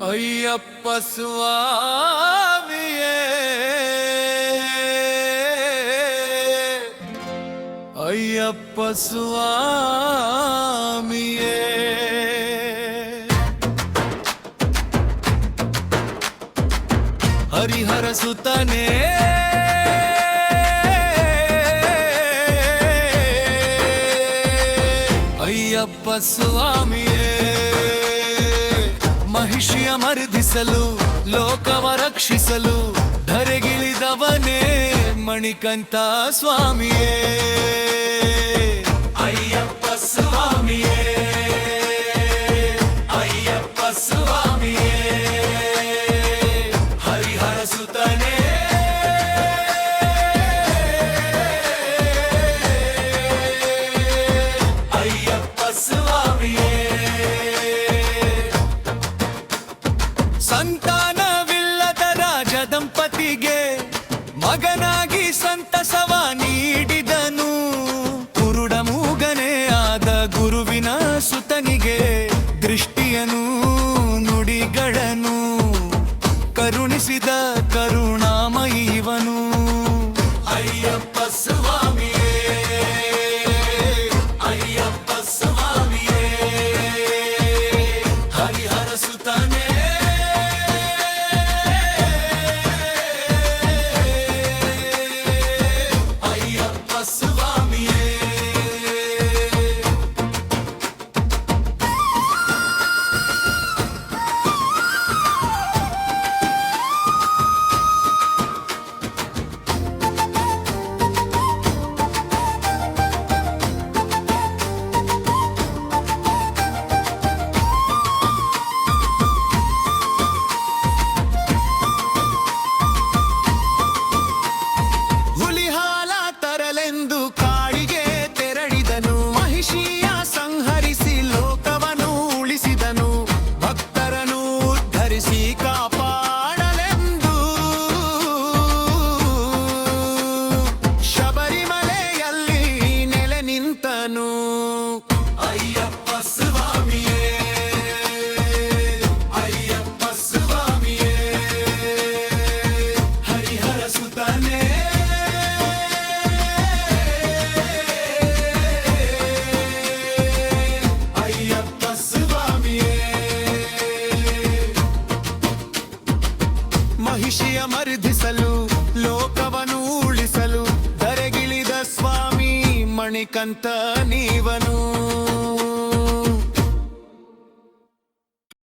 ஐயப்ப சுவாமியே. ஐயப்ப சுவாமியே. ஹரிஹர சுத்தனே. ஐயப்ப சுவாமி. ಮರ್ದಿಸಲು ಲೋಕವ ರಕ್ಷಿಸಲು ಧರೆಗಿಳಿದವನೇ ಮಣಿಕಂತ ಸ್ವಾಮಿಯೇ. ಸಂತಾನವಿಲ್ಲದ ರಾಜ ದಂಪತಿಗೆ ಮಗನಾಗಿ ಸಂತಸವ ನೀಡಿದನು. ಕುರುಡ ಮೂಗನೇ ಆದ ಗುರುವಿನ ಸುತನಿಗೆ ದೃಷ್ಟಿಯನು ನುಡಿಗಳನು ಕರುಣಿಸಿದ ಕರುಣಾಮಯಿ ಮರ್ದಿಸಲು ಲೋಕವನ್ನು ಉಳಿಸಲು ಧರೆಗಿಳಿದ ಸ್ವಾಮಿ ಮಣಿಕಂತ ನೀವನು.